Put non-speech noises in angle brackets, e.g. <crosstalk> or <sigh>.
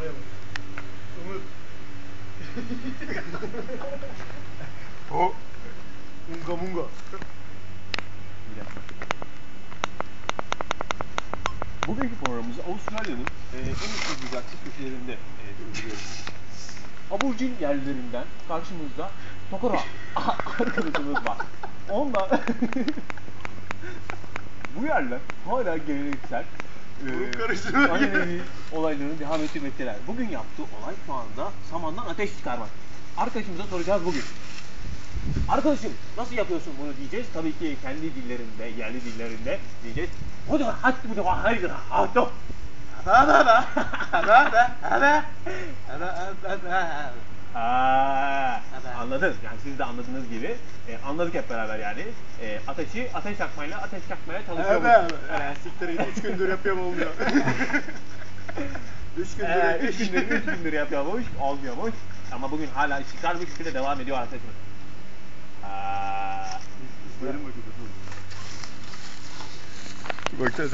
Umut. O. Unga munga. Bugünkü programımızı Avustralya'nın e, en ıssız bucaksız köşelerinde e, sürdürüyoruz. Aborjin yerlerinden karşımızda Tokora arkadaşımız var. Onunla <laughs> bu yerler hala geleneksel Burun karıştırma gibi. Olaylarını devam ettirmekteler. Bugün yaptığı olay şu anda samandan ateş çıkarmak. Arkadaşımıza soracağız bugün. Arkadaşım nasıl yapıyorsun bunu diyeceğiz. Tabii ki kendi dillerinde, yerli dillerinde diyeceğiz. O da hatta bu da hayır hatta. Aa, anladın. Yani siz de anladığınız gibi e, anladık hep beraber yani. E, ateşi ateş yakmayla ateş yakmaya çalışıyoruz. Evet. evet. Siktir git. Üç gündür yapıyorum olmuyor. <laughs> Üç gündür. Ee, üç gündür, üç gündür yapıyormuş, olmuyormuş. Ama bugün hala istikrarlı bir şekilde devam ediyor arkadaşımız. Aa, İzleyelim bakayım. Bakacağız.